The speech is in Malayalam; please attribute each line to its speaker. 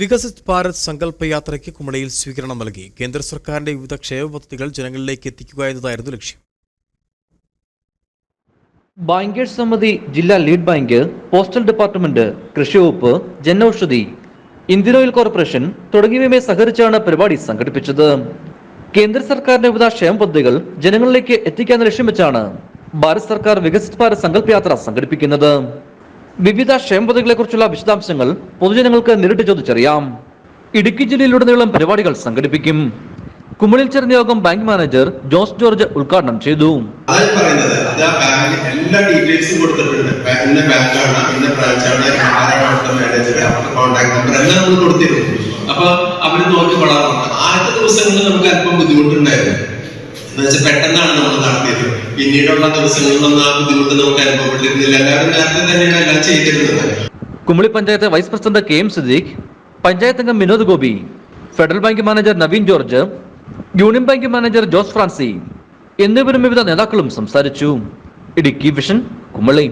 Speaker 1: വികസിത് ഭാരത് സങ്കല്പ യാത്രയ്ക്ക് കുമളിയിൽ സ്വീകരണം നൽകി. കേന്ദ്ര സർക്കാരിന്റെ വിവിധ ക്ഷേമ പദ്ധതികൾ ജനങ്ങളിലേക്ക് എത്തിക്കുക എന്നതായിരുന്നു ലക്ഷ്യം.
Speaker 2: ബാങ്കേഴ്സ് സമിതി ജില്ലാ ലീഡ് ബാങ്ക് പോസ്റ്റൽ ഡിപ്പാർട്ട്മെന്റ് കൃഷി വകുപ്പ് ജനൌഷധി ഇന്ത്യൻ ഓയിൽ കോർപ്പറേഷൻ തുടങ്ങിയവയുമായി സഹകരിച്ചാണ് പരിപാടി സംഘടിപ്പിച്ചത്. കേന്ദ്ര സർക്കാരിന്റെ വിവിധ ക്ഷേമ പദ്ധതികൾ ജനങ്ങളിലേക്ക് എത്തിക്കാൻ ലക്ഷ്യം വെച്ചാണ് ഭാരത് സർക്കാർ വികസിത് ഭാരത് സങ്കല്പ യാത്ര സംഘടിപ്പിക്കുന്നത്. വിവിധ ക്ഷേമ പദ്ധതികളെ കുറിച്ചുള്ള വിശദാംശങ്ങൾ പൊതുജനങ്ങൾക്ക് നേരിട്ട് ചോദിച്ചറിയാം. ഇടുക്കി ജില്ലയിലുടനീളം പരിപാടികൾ സംഘടിപ്പിക്കും. കുമളിൽ ചേർന്ന യോഗം ബാങ്ക് മാനേജർ ജോസ് ജോർജ് ഉദ്ഘാടനം ചെയ്തു.
Speaker 3: എല്ലാ ഡീറ്റെയിൽസും കൊടുത്തിട്ടുണ്ട്. നമ്മൾ നോക്കി ആദ്യത്തെ ദിവസങ്ങളിൽ നമുക്ക് അല്പം ബുദ്ധിമുട്ടുണ്ടായിരുന്നു. എന്ന് വെച്ചാൽ പെട്ടെന്നാണ് നമ്മൾ നടത്തിയത്. പിന്നീടുള്ള ദിവസങ്ങളിലൊന്നും ആ ബുദ്ധിമുട്ട് നമുക്ക് അനുഭവപ്പെട്ടിരുന്നില്ല. എല്ലാവരും നേരത്തെ തന്നെയാണ് എല്ലാം ചെയ്തിരുന്നത്.
Speaker 2: Kumily panchayat vice president K M Siddique panchayat അംഗം Vinod Gopi federal bank manager Naveen George union bank manager Jose Francy എന്നിവരും വിവിധ നേതാക്കളും സംസാരിച്ചു. ഇടുക്കി വിഷൻ കുമളി.